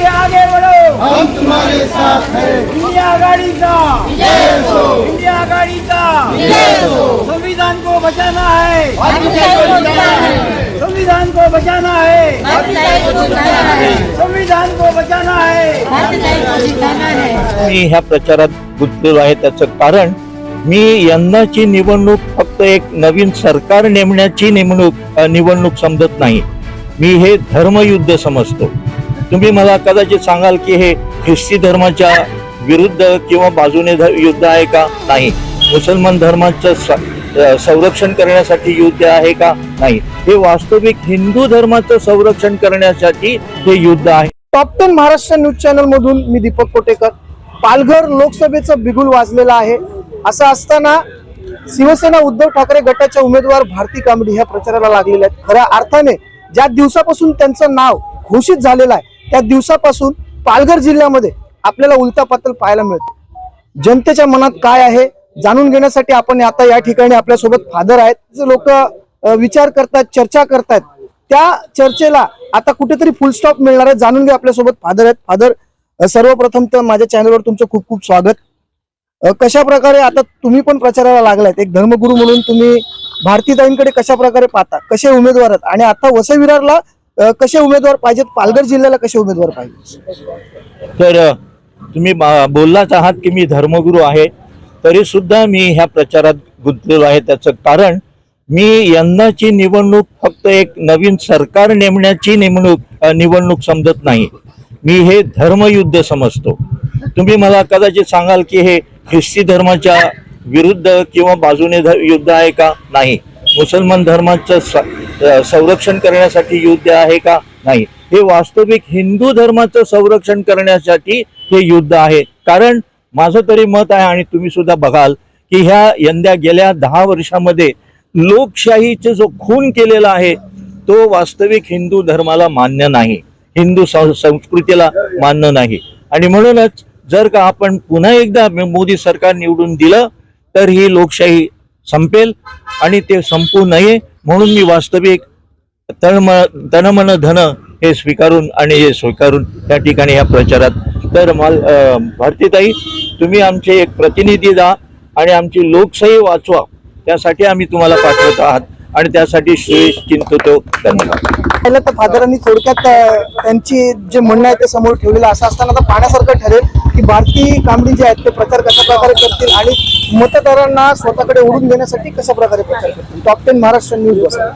भाई आगे बढ़ो। हम तुम्हारे साथ हैं। इंडिया आघाड़ीचा जय हो। इंडिया आघाड़ीचा जय हो। संविधान को बचाना है। को है। संविधान को बचाना है। को संविधान को बचाना है। को है। मी ह्या प्रचारात गुंतलेलो आहे त्याचं कारण मी यंदाची निवडणूक फक्त एक नवीन सरकार नेमण्याची नेमणूक अ, निवडणूक समजत नाही. मी हे धर्मयुद्ध समजतो. तुम्ही मला कदाचित सांगाल की हे ख्रिस्ती धर्माच्या विरुद्ध किंवा बाजूने युद्ध आहे का? नाही. मुसलमान धर्माचं संरक्षण करण्यासाठी युद्ध आहे का? नाही. हे वास्तविक हिंदू धर्माचं संरक्षण करण्यासाठी हे युद्ध आहे. Top ten Maharashtra news channel मधून मी दीपक कोटेकर. पालघर लोकसभेचं बिगुल वाजलेलं आहे. असं असताना शिवसेना उद्धव ठाकरे गटाच्या उमेदवार भारती कांबडी ह्या प्रचाराला लागलेल्या आहेत. खऱ्या अर्थाने ज्या दिवसापासून त्यांचं नाव घोषित झालेलं आहे त्या दिवसापासून पालघर जिल्ह्यामध्ये आपल्याला उलटा पातल पाहायला मिळते. जनतेच्या मनात काय आहे जाणून घेण्यासाठी आपण आता या ठिकाणी आपल्यासोबत फादर आहेत. लोक विचार करतात चर्चा करतायत त्या चर्चेला आता कुठेतरी फुल स्टॉप मिळणार आहे जाणून घ्या आपल्यासोबत फादर आहेत. फादर सर्वप्रथम तर माझ्या चॅनलवर तुमचं खूप खूप स्वागत. कशा प्रकारे आता तुम्ही पण प्रचाराला लागलायत? एक धर्मगुरू म्हणून तुम्ही भारतीताईंकडे कशा प्रकारे पाहता? कसे उमेदवार आहेत? आणि आता वसई विरारला कसे उमेदवार पाहिजेत? पालघर जिल्ह्याला कसे उमेदवार पाहिजे तर तुम्ही बा- बोललाच आहात की मी धर्मगुरू आहे. तरी सुद्धा मी ह्या प्रचारात गुंतलेलो आहे. त्याचं कारण मी यंदाची निवडणूक फक्त एक नवीन सरकार नेमण्याची नेमणूक निवडणूक समजत नाही. मी हे धर्मयुद्ध समजतो. तुम्ही मला कदाचित सांगाल की हे ख्रिस्ती धर्माच्या विरुद्ध किंवा बाजूने ध- युद्ध आहे का? नाही. मुसलमान धर्माचं स- संरक्षण करण्यासाठी युद्ध आहे का? नाही. हे वास्तविक हिंदू धर्माचं संरक्षण करण्यासाठी हे युद्ध आहे. कारण माझं तरी मत आहे आणि तुम्ही सुद्धा बघाल की ह्या यंदा गेल्या दहा वर्षामध्ये लोकशाहीचा जो खून केलेला आहे तो वास्तविक हिंदू धर्माला मान्य नाही. हिंदू सं- संस्कृतीला मान्य नाही. आणि म्हणूनच जर का आपण पुन्हा एकदा मोदी सरकार निवडून दिलं तर ही लोकशाही संपेल आणि ते संपू नये. म्हणून मी वास्तविक तळम तनमन धन हे स्वीकारून आणि हे स्वीकारून त्या ठिकाणी या प्रचारात तर माल भारतीताई तुम्ही आमचे एक प्रतिनिधी जा आणि आमची लोकशाही वाचवा. त्यासाठी आम्ही तुम्हाला पाठवत आहात. आणि त्यासाठी श्रेष चिंततो धन्यवाद पहिलं तर फादरांनी थोडक्यात त्यांची जे म्हणणं आहे ते समोर ठेवलेलं आहे. असं असताना आता पाहण्यासारखं ठरेल की भारतीय कांबडी जे आहेत ते प्रचार कशा प्रकारे करतील आणि मतदारांना स्वतःकडे ओढून घेण्यासाठी कशा प्रकारे प्रचार करतील टॉप टेन महाराष्ट्र न्यूज बसा